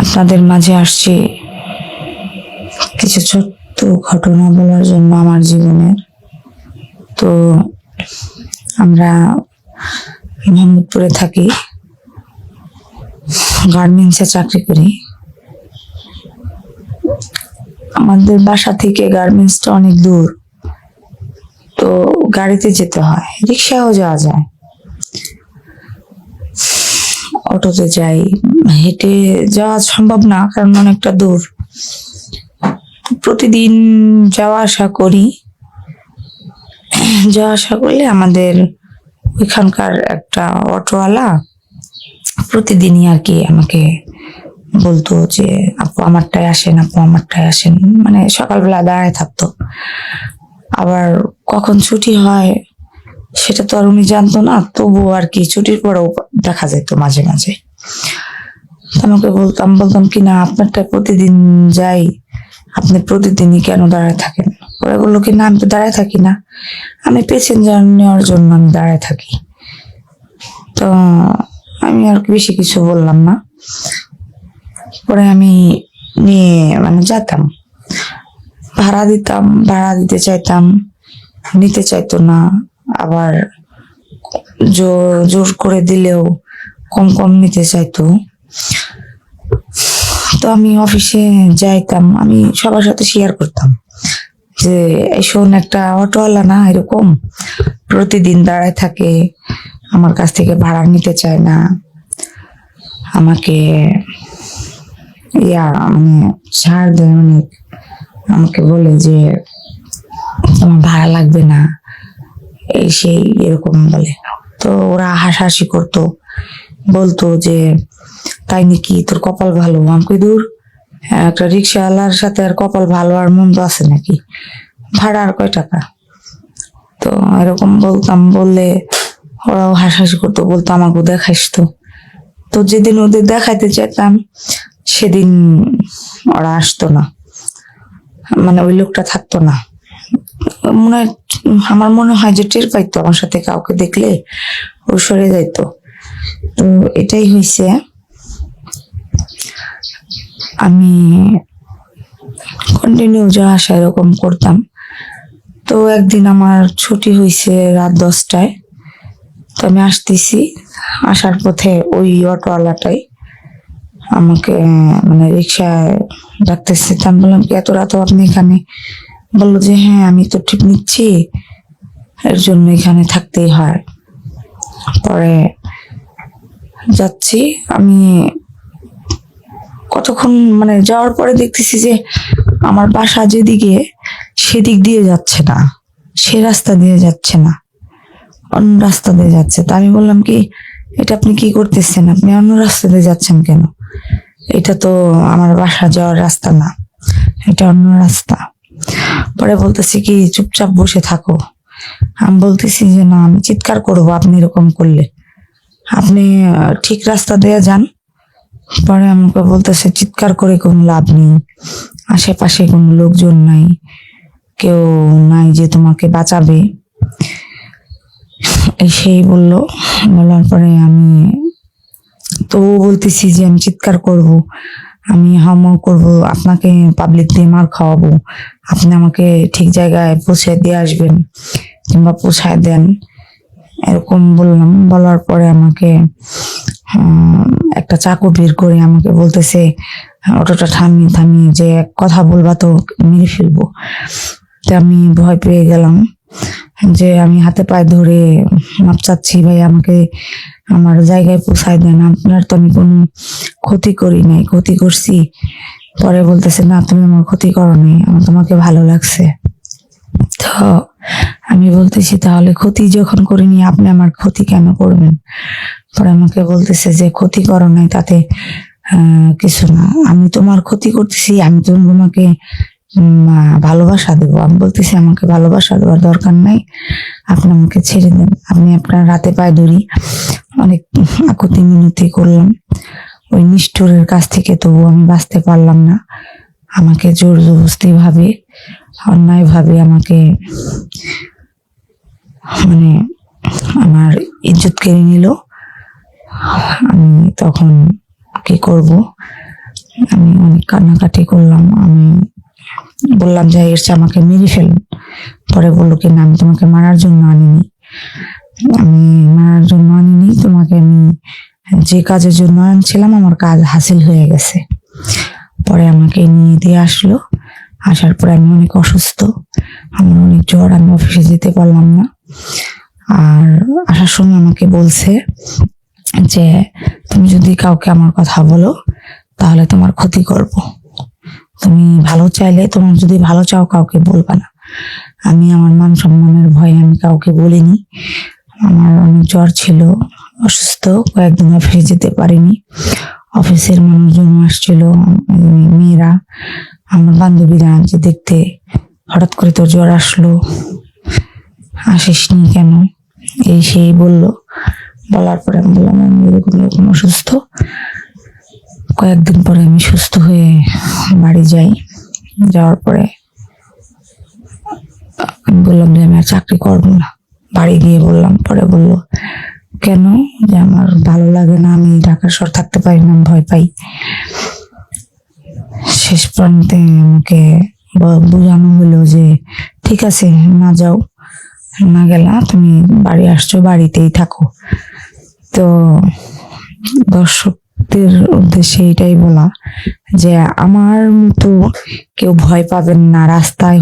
আপনাদের মাঝে আসছি কিছু ছোট্ট ঘটনা বলার জন্য আমার জীবনের তো আমরা মোহাম্মদপুরে থাকি, গার্মেন্টসে চাকরি করি। আমাদের বাসা থেকে গার্মেন্টসটা অনেক দূর, তো গাড়িতে যেতে হয়, রিক্সাও যাওয়া যায়। অটোতে যাই। হেঁটে যাওয়া সম্ভব না, কারণ অনেকটা দূর। প্রতিদিন যাওয়া আসা করি। যাওয়া আসা করলে আমাদের ওইখানকার একটা অটোওয়ালা প্রতিদিনই আর কি আমাকে বলতো যে, আপু, আমারটায় আসেন, আপু, আমারটায় আসেন। মানে সকালবেলা দাঁড়ায় থাকতো। আবার কখন ছুটি হয় সেটা তো আর উনি জানতো না, তবুও আর কি, ছুটির পরেও দেখা যেত মাঝে মাঝে। আমাকে বলতাম বলতাম, কি না, আপনারটা প্রতিদিন যাই, আপনি প্রতিদিনই কেন দাঁড়ায় থাকেন? ওরা বলল, কি না, আমি তো দাঁড়ায় থাকি না। আমি প্যাসেঞ্জার নেওয়ার জন্য আমি দাঁড়ায় থাকি। তো আমি আর বেশি কিছু বললাম না। পরে আমি নিয়ে মানে যেতাম। ভাড়া দিতাম, ভাড়া দিতে চাইতাম, নিতে চাইতো না। আবার জোর জোর করে দিলেও কম কম নিতে চাইতো। তো আমি অফিসে যাইতাম, আমি সবার সাথে শেয়ার করতাম যে শোন, একটা অটোওয়ালা না, এরকম প্রতিদিন দাঁড়ায় থাকে, আমার কাছ থেকে ভাড়া নিতে চায় না। আমাকে ইয়া মানে ছাড় দেয় অনেক আমাকে বলে যে, তোমার ভাড়া লাগবে না। এই সেই এরকম বলে। তো ওরা হাসাহাসি করতো বলতো যে তাই নাকি তোর কপাল ভালো? আমাকে দূর হ্যাঁ, একটা রিক্সাওয়ালার সাথে আর কপাল ভালো আর মন্দ আছে নাকি? ভাড়া আর কয় টাকা? তো এরকম বলতাম বললে ওরাও হাসাহাসি করতো বলতো আমাকে দেখাইস তো। তো যেদিন ওদের দেখাইতে চাইতাম সেদিন ওরা আসতো না। মানে ওই লোকটা থাকতো না। মনে হয়, আমার মনে হয় যে টের পাইতো আমার সাথে কাউকে দেখলে, ও সরে যাইতো। তো এটাই হয়েছে আমি কন্টিনিউ যা আসা এরকম করতাম। তো একদিন আমার ছুটি হয়েছে রাত দশটায়। তো আমি আসতেছি, আসার পথে ওই অটোওয়ালাটাই আমাকে মানে রিক্সায় ডাকতেছে। তো আমি বললাম এত রাত আপনি এখানে? বলল যে হ্যাঁ আমি তো ঠিক নিচ্ছি। এর জন্য এখানে থাকতেই হয়। পরে যাচ্ছি। আমি কতক্ষণ মানে যাওয়ার পরে দেখতেছি যে, আমার বাসা যেদিকে, সেদিক দিয়ে যাচ্ছে না। সে রাস্তা দিয়ে যাচ্ছে না। অন্য রাস্তা দিয়ে যাচ্ছে। তা আমি বললাম কি, এটা আপনি কি করতেছেন? আপনি অন্য রাস্তা দিয়ে যাচ্ছেন কেন? এটা তো আমার বাসা যাওয়ার রাস্তা না। এটা অন্য রাস্তা। পরে বলতেছি কি, চুপচাপ বসে থাকো। আমি বলতেছি যে, না, আমি চিৎকার করব আপনি এরকম করলে। আপনি ঠিক রাস্তা দিয়ে যান। পরে আমাকে বলতেছে, চিৎকার করে কোনো লাভ নেই। আশেপাশে কোনো লোকজন নাই। কেউ নাই যে তোমাকে বাঁচাবে। সেই বলল। বলার পরে আমি তো বলতেছি যে, আমি চিৎকার করব। আমি হামও করব, আপনাকে পাবলিক দিয়ে মার খাওয়াবো। আপনি আমাকে ঠিক জায়গায় পৌঁছে দিয়ে আসবেন কিংবা পৌঁছায় দেন। এরকম বললাম, বলার পরে আমাকে একটা চাকু বের করে আমাকে বলতেছে, অটোটা থামিয়ে থামিয়ে যে এক কথা বলবা তো মেরে ফেলব। তো আমি ভয় পেয়ে গেলাম যে আমি হাতে পায়ে ধরে মাপ চাচ্ছি, ভাই আমাকে আমার জায়গায় পৌঁছায় দেন। আপনার তো আমি কোনো ক্ষতি করি নাই, ক্ষতি করছি। পরে বলতেছে, না, তুমি আমার ক্ষতি করো নাই, আমার তোমাকে ভালো লাগছে। তো আমি বলতেছি, তাহলে ক্ষতি যখন করিনি, আপনি আমার ক্ষতি কেন করবেন? পরে আমাকে বলতেছে যে, ক্ষতি করো নাই, তাতে কিছু না। আমি তোমার ক্ষতি করতেছি, আমি তোমাকে ভালোবাসা দেবো। আমি বলতেছি, আমাকে ভালোবাসা দেওয়ার দরকার নাই। আপনি আমাকে ছেড়ে দেন। আমি আপনার রাতে পায়ে ধরি অনেক আকুতি মিনতি করলাম। ওই নিষ্ঠুরের কাছ থেকে তবু আমি বাঁচতে পারলাম না। আমাকে জোর জবস্তি ভাবে, অন্যায় ভাবে আমাকে মানে আমার ইজ্জত কেড়ে নিল। আমি তখন কি করব? আমি অনেক কান্নাকাটি করলাম। আমি বললাম যে এর চেয়ে আমাকে মেরে ফেলুন। পরে বলল, কি না, আমি তোমাকে মারার জন্য আনিনি। যে কাজের জন্য আনছিলাম আমার কাজ হাসিল হয়ে গেছে। পরে আমাকে নিয়ে দিয়ে আসলো। আসার পরে আমি অনেক অসুস্থ, আমার অনেক জ্বর, আমি অফিসে যেতে পারলাম না। আর আসার সময় আমাকে বলছে যে, তুমি যদি কাউকে আমার কথা বলো, তাহলে তোমার ক্ষতি করব। তুমি ভালো চাইলে, তোমার যদি ভালো চাও, কাউকে বলবা না। আমি আমার মান সম্মানের ভয়ে আমি কাউকে বলিনি। আমার অনেক জ্বর ছিল, অসুস্থ, কয়েকদিন অফিসে যেতে পারিনি। অফিসের মানুষজন আসছিল, মেয়েরা, আমার বান্ধবীরা যে দেখতে, হঠাৎ করে তোর জ্বর আসলো। আসিসনি কেন? এই সেই বলল। বলার পরে আমি বললাম, আমি এরকম এরকম অসুস্থ। কয়েকদিন পরে আমি সুস্থ হয়ে বাড়ি যাই। যাওয়ার পরে আমি বললাম যে, আমি আর চাকরি করব না। বাড়ি গিয়ে বললাম, পরে বলল, কেন? যে আমার ভালো লাগে না, আমি ঢাকা শহর থাকতে পারি না ভয় পাই। শেষ প্রান্তে আমাকে বোঝানো হলো যে, ঠিক আছে, না যাও, না গেলা, তুমি বাড়ি আসছো, বাড়িতেই থাকো। তো দর্শকদের উদ্দেশ্যে এটাই বলা যে, আমার মতো কেউ ভয় পাবেন না, রাস্তায়